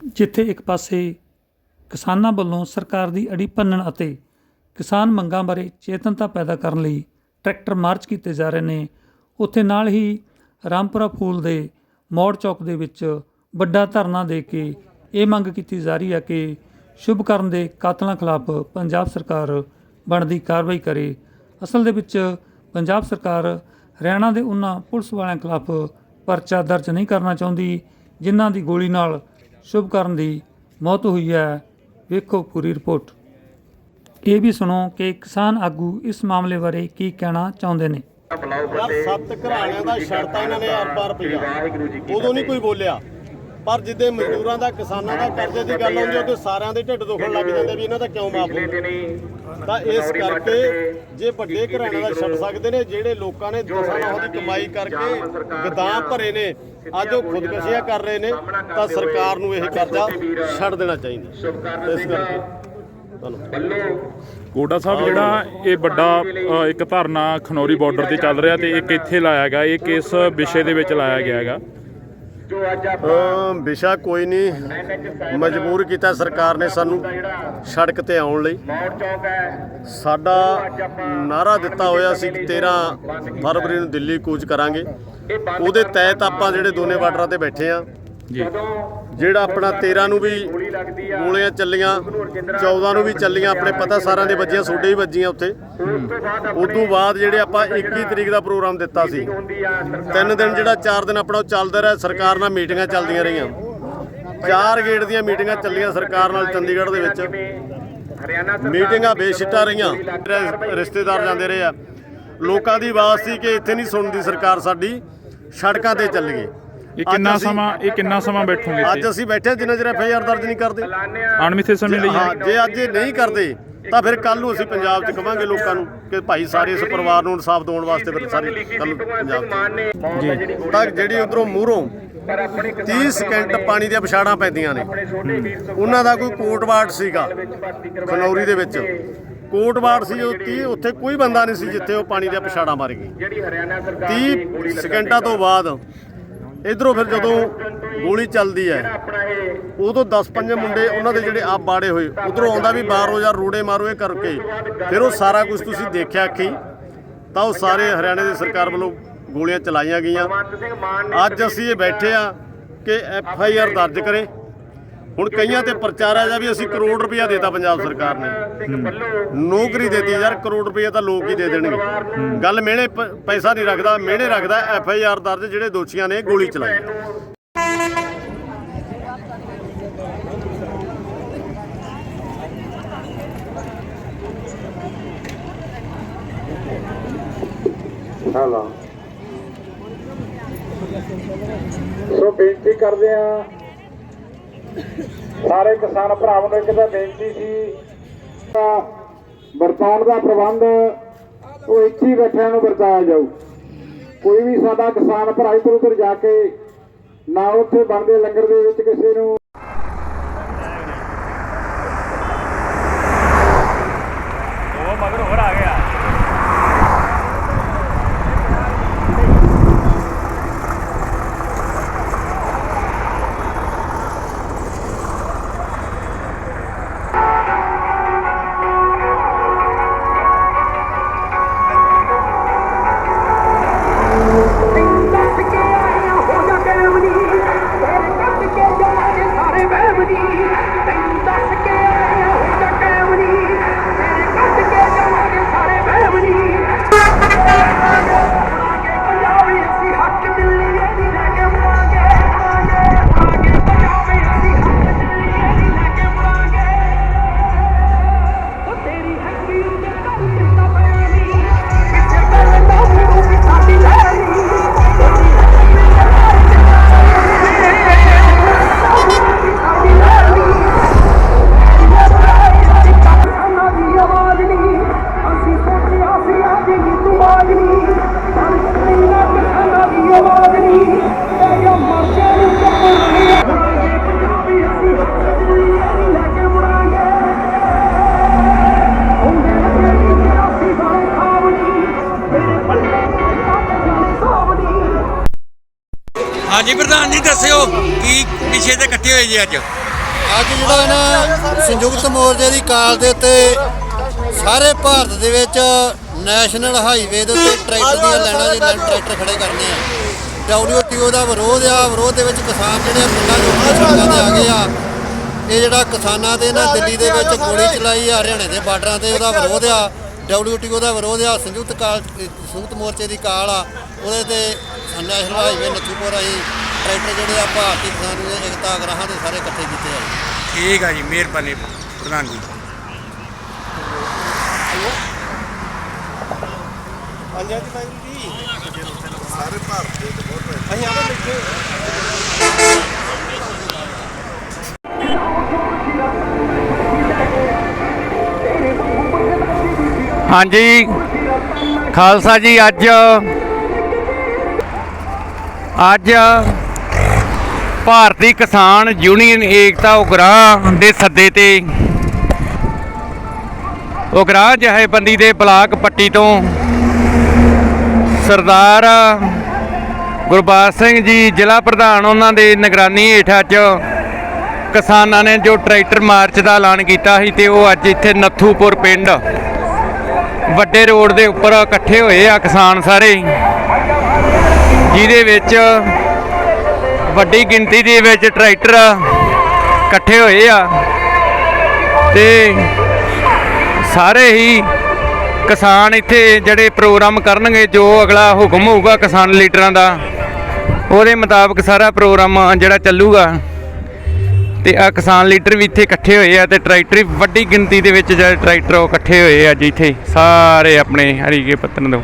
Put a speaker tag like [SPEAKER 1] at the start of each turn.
[SPEAKER 1] ਜਿੱਥੇ ਇੱਕ ਪਾਸੇ ਕਿਸਾਨਾਂ ਵੱਲੋਂ ਸਰਕਾਰ ਦੀ ਅੜੀ ਭੰਨਣ ਅਤੇ ਕਿਸਾਨ ਮੰਗਾਂ ਬਾਰੇ ਚੇਤਨਤਾ ਪੈਦਾ ਕਰਨ ਲਈ ਟਰੈਕਟਰ ਮਾਰਚ ਕੀਤੇ ਜਾ ਰਹੇ ਨੇ, ਉੱਥੇ ਨਾਲ ਹੀ ਰਾਮਪੁਰਾ ਫੂਲ ਦੇ ਮੌੜ ਚੌਕ ਦੇ ਵਿੱਚ ਵੱਡਾ ਧਰਨਾ ਦੇ ਕੇ ਇਹ ਮੰਗ ਕੀਤੀ ਜਾ ਰਹੀ ਹੈ ਕਿ ਸ਼ੁਭਕਰਨ ਦੇ ਕਾਤਲਾਂ ਖਿਲਾਫ ਪੰਜਾਬ ਸਰਕਾਰ ਬਣਦੀ ਕਾਰਵਾਈ ਕਰੇ। ਅਸਲ ਦੇ ਵਿੱਚ ਪੰਜਾਬ ਸਰਕਾਰ ਹਰਿਆਣਾ ਦੇ ਉਹਨਾਂ ਪੁਲਿਸ ਵਾਲਿਆਂ ਖਿਲਾਫ ਪਰਚਾ ਦਰਜ ਨਹੀਂ ਕਰਨਾ ਚਾਹੁੰਦੀ, ਜਿਨ੍ਹਾਂ ਦੀ ਗੋਲੀ ਨਾਲ ਸ਼ੁਭਕਰਨ ਦੀ ਮੌਤ ਹੋਈ ਹੈ। ਵੇਖੋ ਪੂਰੀ ਰਿਪੋਰਟ। ਇਹ ਵੀ ਸੁਣੋ ਕਿ ਕਿਸਾਨ ਆਗੂ ਇਸ ਮਾਮਲੇ ਬਾਰੇ ਕੀ ਕਹਿਣਾ ਚਾਹੁੰਦੇ ਨੇ।
[SPEAKER 2] ਯਾਰ ਸੱਤ ਘਰਾਣਿਆਂ ਦਾ ਛੜਤਾ ਇਹਨਾਂ ਨੇ ਅਰਬਾ ਰੁਪਈਆ ਉਦੋਂ ਨਹੀਂ ਕੋਈ ਬੋਲਿਆ। ਪਰ ਜਿੱਦੇ ਮਜ਼ਦੂਰਾਂ ਦਾ ਕਿਸਾਨਾਂ ਦਾ ਕਰਜ਼ੇ ਦੀ ਗੱਲ ਆਉਂਦੀ ਉਦੋਂ ਸਾਰਿਆਂ ਦੇ ਢਿੱਡ ਦੁਖਣ ਲੱਗ ਜਾਂਦੇ ਵੀ ਇਹਨਾਂ ਦਾ ਕਿਉਂ ਮਾਫ ਹੋਊਗਾ ਤਾਂ ਇਸ ਕਰਕੇ ਜੇ ਵੱਡੇ ਘਰਾਣਿਆਂ ਦਾ ਛੱਡ ਸਕਦੇ ਨੇ ਜਿਹੜੇ ਲੋਕਾਂ ਨੇ ਦਸਾਂ ਲਾਖਾਂ ਦੀ ਕਮਾਈ ਕਰਕੇ ਗਦਾਮ ਭਰੇ ਨੇ ਅੱਜ ਉਹ ਖੁਦਕਸ਼ੀਆਂ ਕਰ ਰਹੇ ਨੇ ਤਾਂ ਸਰਕਾਰ ਨੂੰ ਇਹ ਕਰਜ਼ਾ ਛੱਡ ਦੇਣਾ ਚਾਹੀਦਾ। ਇਸ ਕਰਕੇ।
[SPEAKER 3] ਕੋਟਾ ਸਾਹਿਬ ਜਿਹੜਾ ਇਹ ਵੱਡਾ ਇੱਕ ਧਰਨਾ ਖਨੌਰੀ ਬਾਰਡਰ ਤੇ ਚੱਲ ਰਿਹਾ ਤੇ ਇੱਕ ਇੱਥੇ ਲਾਇਆ ਗਿਆ ਇਹ ਕਿਸ ਵਿਸ਼ੇ ਦੇ ਵਿੱਚ ਲਾਇਆ ਗਿਆ ਹੈਗਾ?
[SPEAKER 2] ਅਮ ਵਿਸ਼ਾ ਕੋਈ ਨਹੀਂ ਮਜਬੂਰ ਕੀਤਾ ਸਰਕਾਰ ਨੇ ਸਾਨੂੰ ਸੜਕ ਤੇ ਆਉਣ ਲਈ। ਸਾਡਾ ਨਾਰਾ ਦਿੱਤਾ ਹੋਇਆ ਸੀ ਕਿ 13 ਫਰਵਰੀ ਨੂੰ ਦਿੱਲੀ ਕੂਚ ਕਰਾਂਗੇ। ਉਹਦੇ ਤਹਿਤ ਆਪਾਂ ਜਿਹੜੇ ਦੋਨੇ ਬਾਰਡਰਾਂ ਤੇ ਬੈਠੇ ਆ
[SPEAKER 3] ਜੀ
[SPEAKER 2] ਜਿਹੜਾ ਆਪਣਾ 13 ਨੂੰ ਵੀ ਗੋਲੀਆਂ ਚੱਲੀਆਂ 14 ਨੂੰ ਵੀ ਚੱਲੀਆਂ ਆਪਣੇ ਪਤਾ ਸਾਰਿਆਂ ਦੇ ਵੱਜੀਆਂ ਸੋਡੇ ਵੀ ਵੱਜੀਆਂ ਉੱਥੇ। ਉਦੋਂ ਬਾਅਦ ਜਿਹੜੇ ਆਪਾਂ 21 ਤਰੀਕ ਦਾ ਪ੍ਰੋਗਰਾਮ ਦਿੱਤਾ ਸੀ। ਤਿੰਨ ਦਿਨ ਜਿਹੜਾ 4 ਦਿਨ ਆਪਣਾ ਉਹ ਚੱਲਦਾ ਰਿਹਾ ਸਰਕਾਰ ਨਾਲ ਮੀਟਿੰਗਾਂ ਚੱਲਦੀਆਂ ਰਹੀਆਂ। ਚਾਰ ਗੇੜ ਦੀਆਂ ਮੀਟਿੰਗਾਂ ਚੱਲੀਆਂ ਸਰਕਾਰ ਨਾਲ ਚੰਡੀਗੜ੍ਹ ਦੇ ਵਿੱਚ। ਮੀਟਿੰਗਾਂ ਬੇਸਿੱਟਾ ਰਹੀਆਂ ਰਿਸ਼ਤੇਦਾਰ ਜਾਂਦੇ ਰਹੇ ਆ। ਲੋਕਾਂ ਦੀ ਆਵਾਜ਼ ਸੀ ਕਿ ਇੱਥੇ ਨਹੀਂ ਸੁਣਦੀ ਸਰਕਾਰ ਸਾਡੀ ਸੜਕਾਂ ਤੇ ਚੱਲੀਏ
[SPEAKER 3] ਇਹ ਕਿੰਨਾ ਸਮਾਂ ਇਹ ਕਿੰਨਾ ਸਮਾਂ ਬੈਠੋਗੇ
[SPEAKER 2] ਅੱਜ
[SPEAKER 3] ਇੱਥੇ
[SPEAKER 2] ਅਸੀਂ ਬੈਠੇ ਜਿੰਨਾ ਚਿਰ ਐਫ ਆਈ ਆਰ ਦਰਜ ਨਹੀਂ ਕਰਦੇ।
[SPEAKER 3] ਅਣਮਿੱਥੇ ਸਮੇਂ ਲਈ
[SPEAKER 2] ਹਾਂ ਜੇ ਅੱਜ ਇਹ ਨਹੀਂ ਕਰਦੇ ਤਾਂ ਫਿਰ ਕੱਲ ਨੂੰ ਅਸੀਂ ਪੰਜਾਬ 'ਚ ਕਵਾਂਗੇ ਲੋਕਾਂ ਨੂੰ ਕਿ ਭਾਈ ਸਾਰੇ ਇਸ ਪਰਿਵਾਰ ਨੂੰ ਇਨਸਾਫ ਦਿਵਾਉਣ ਵਾਸਤੇ ਫਿਰ ਸਾਰੇ ਕੱਲ ਪੰਜਾਬ 'ਚ।
[SPEAKER 3] ਜੀ।
[SPEAKER 2] ਤਾਂ ਜਿਹੜੀ ਉਧਰੋਂ ਮੂਹਰੋਂ 30 ਸਕਿੰਟ ਪਾਣੀ ਦੀਆਂ ਵਿਛਾੜਾਂ ਪੈਂਦੀਆਂ ਨੇ। ਉਹਨਾਂ ਦਾ ਕੋਈ ਕੋਟਵਾੜ ਸੀਗਾ ਖਨੌਰੀ ਦੇ ਵਿੱਚ। ਕੋਟਵਾੜ ਸੀ ਉਹ 30 ਉੱਥੇ ਕੋਈ ਬੰਦਾ ਨਹੀਂ ਸੀ ਜਿੱਥੇ ਉਹ ਪਾਣੀ ਦੀਆਂ ਵਿਛਾੜਾਂ ਮਾਰ ਗਈ। 30 ਸਕਿੰਟਾਂ ਤੋਂ ਬਾਅਦ ਇਧਰੋਂ ਫਿਰ ਜਦੋਂ ਗੋਲੀ ਚੱਲਦੀ ਹੈ, ਉਦੋਂ 10-5 ਮੁੰਡੇ ਉਹਨਾਂ ਦੇ ਜਿਹੜੇ ਆਪ ਬਾੜੇ ਹੋਏ, ਉਧਰੋਂ ਆਉਂਦਾ ਵੀ ਬਾਹਰੋਂ ਜਾਂ, ਰੋੜੇ ਮਾਰੋ ਇਹ ਕਰਕੇ। ਫਿਰ ਉਹ ਸਾਰਾ ਕੁਝ ਤੁਸੀਂ ਦੇਖਿਆ ਅੱਖੀ, ਤਾਂ ਉਹ ਸਾਰੇ ਹਰਿਆਣੇ ਦੀ ਸਰਕਾਰ ਵੱਲੋਂ ਗੋਲੀਆਂ ਚਲਾਈਆਂ ਗਈਆਂ। ਅੱਜ ਅਸੀਂ ਇਹ ਬੈਠੇ ਆ ਕਿ ਐਫ ਆਈ ਆਰ ਦਰਜ ਕਰੇ। ਹੁਣ ਕਈਆਂ ਤੇ ਪ੍ਰਚਾਰ ਆ ਜਾ ਵੀ ਅਸੀਂ ਕਰੋੜ ਰੁਪਇਆ ਦੇਤਾ ਪੰਜਾਬ ਸਰਕਾਰ ਨੇ। ਨੌਕਰੀ ਦੇਤੀ ਯਾਰ, ਕਰੋੜ ਰੁਪਇਆ ਤਾਂ ਲੋਕ ਹੀ ਦੇ ਦੇਣਗੇ। ਗੱਲ ਮਿਹਣੇ ਪੈਸਾ ਨਹੀਂ ਰੱਖਦਾ, ਮਿਹਣੇ ਰੱਖਦਾ ਐਫ ਆਈ ਆਰ ਦਰਜ ਜਿਹੜੇ ਦੋਸ਼ੀਆਂ ਨੇ, ਗੋਲੀ ਚਲਾਈ।
[SPEAKER 4] ਹੈਲੋ। ਸੋ ਬੇਨਤੀ ਕਰਦੇ ਆ ਸਾਰੇ ਕਿਸਾਨ ਭਰਾਵਾਂ ਨੂੰ ਇੱਕ ਤਾਂ ਬੇਨਤੀ ਸੀ ਤਾਂ ਵਰਤਾਉਣ ਦਾ ਪ੍ਰਬੰਧ ਉਹ ਇੱਥੇ ਹੀ ਬੈਠਿਆਂ ਨੂੰ ਵਰਤਾਇਆ ਜਾਊ। ਕੋਈ ਵੀ ਸਾਡਾ ਕਿਸਾਨ ਭਰਾ ਇੱਧਰ ਉੱਧਰ ਜਾ ਕੇ ਨਾ ਉੱਥੇ ਬਣਦੇ ਲੰਗਰ ਦੇ ਵਿੱਚ ਕਿਸੇ ਨੂੰ
[SPEAKER 5] ਹਾਂਜੀ ਪ੍ਰਧਾਨ ਜੀ ਦੱਸਿਓ ਕੀ ਪਿੱਛੇ ਤੇ ਇਕੱਠੇ ਹੋਏ ਜੀ ਅੱਜ? ਅੱਜ ਜਿਹੜਾ ਨਾ ਸੰਯੁਕਤ ਮੋਰਚੇ ਦੀ ਕਾਲ ਦੇ ਉੱਤੇ ਸਾਰੇ ਭਾਰਤ ਦੇ ਵਿੱਚ ਨੈਸ਼ਨਲ ਹਾਈਵੇ ਦੇ ਉੱਤੇ ਟਰੈਕਟਰ ਦੀਆਂ ਲਾਈਨਾਂ 'ਚ ਲਾਈਨ ਟਰੈਕਟਰ ਖੜੇ ਕਰਨੇ ਆ। ਡਬਲਯੂਟੀਓ ਦਾ ਵਿਰੋਧ ਆ ਵਿਰੋਧ ਦੇ ਵਿੱਚ ਕਿਸਾਨ ਜਿਹੜੇ ਆ ਪਿੰਡਾਂ ਦੇ ਉੱਪਰ ਸੜਕਾਂ ਤੇ ਆ ਗਏ ਆ। ਇਹ ਜਿਹੜਾ ਕਿਸਾਨਾਂ ਦੇ ਨਾ ਦਿੱਲੀ ਦੇ ਵਿੱਚ ਗੋਲੀ ਚਲਾਈ ਆ ਹਰਿਆਣੇ ਦੇ ਬਾਰਡਰਾਂ ਤੇ ਉਹਦਾ ਵਿਰੋਧ ਆ। ਡਬਲਯੂਟੀਓ ਦਾ ਵਿਰੋਧ ਆ ਸੰਯੁਕਤ ਕਾਲ ਸੰਯੁਕਤ ਮੋਰਚੇ ਦੀ ਕਾਲ ਆ ਉਹਦੇ ਤੇ ਨੈਸ਼ਨਲ ਹਾਈਵੇ ਨੱਥੂਪੁਰ ਆਈ ਟਰੈਕਟਰ ਜਿਹੜੇ ਆ ਭਾਰਤੀ ਕਿਸਾਨ ਦੇ ਏਕਤਾ ਗ੍ਰਾਹਾਂ ਦੇ ਸਾਰੇ ਇਕੱਠੇ ਕੀਤੇ ਆ
[SPEAKER 6] ਠੀਕ ਆ ਜੀ ਮਿਹਰਬਾਨੀ ਪ੍ਰਧਾਨ ਜੀ।
[SPEAKER 7] ਹਾਂਜੀ ਹਾਂਜੀ। ਖਾਲਸਾ ਜੀ, ਅੱਜ ਅੱਜ ਭਾਰਤੀ ਕਿਸਾਨ ਯੂਨੀਅਨ ਏਕਤਾ ਉਗਰਾਹ ਦੇ ਸੱਦੇ ਤੇ ਉਗਰਾਹ ਜਥੇਬੰਦੀ ਦੇ ਬਲਾਕ ਪੱਟੀ ਤੋਂ ਸਰਦਾਰ ਗੁਰਬਾਜ ਸਿੰਘ ਜੀ, ਜ਼ਿਲ੍ਹਾ ਪ੍ਰਧਾਨ ਉਹਨਾਂ ਦੇ ਨਿਗਰਾਨੀ ਹੇਠ ਅੱਜ ਕਿਸਾਨਾਂ ਨੇ ਜੋ ਟਰੈਕਟਰ ਮਾਰਚ ਦਾ ਐਲਾਨ ਕੀਤਾ ਸੀ ਤੇ ਉਹ ਅੱਜ ਇੱਥੇ ਨੱਥੂਪੁਰ ਪਿੰਡ ਵੱਡੇ ਰੋਡ ਦੇ ਉੱਪਰ ਇਕੱਠੇ ਹੋਏ ਆ ਕਿਸਾਨ ਸਾਰੇ ਜਿਹਦੇ ਵਿੱਚ ਵੱਡੀ ਗਿਣਤੀ ਦੇ ਵਿੱਚ ਟਰੈਕਟਰ ਇਕੱਠੇ ਹੋਏ ਆ ਤੇ ਸਾਰੇ ਹੀ ਕਿਸਾਨ ਇੱਥੇ ਜਿਹੜੇ ਪ੍ਰੋਗਰਾਮ ਕਰਨਗੇ, ਜੋ ਅਗਲਾ ਹੁਕਮ ਹੋਊਗਾ ਕਿਸਾਨ ਲੀਡਰਾਂ ਦਾ, ਉਹਦੇ ਮੁਤਾਬਕ ਸਾਰਾ ਪ੍ਰੋਗਰਾਮ ਜਿਹੜਾ ਚੱਲੂਗਾ। ਤੇ ਆ ਕਿਸਾਨ ਲੀਡਰ ਵੀ ਇੱਥੇ ਇਕੱਠੇ ਹੋਏ ਆ ਤੇ ਟਰੈਕਟਰ ਵੀ ਵੱਡੀ ਗਿਣਤੀ ਦੇ ਵਿੱਚ ਜਿਹੜੇ ਟਰੈਕਟਰ ਉਹ ਇਕੱਠੇ ਹੋਏ ਆ ਜੀ ਇੱਥੇ ਸਾਰੇ ਆਪਣੇ ਹਰੀਕੇ ਪੱਤਨ ਤੋਂ।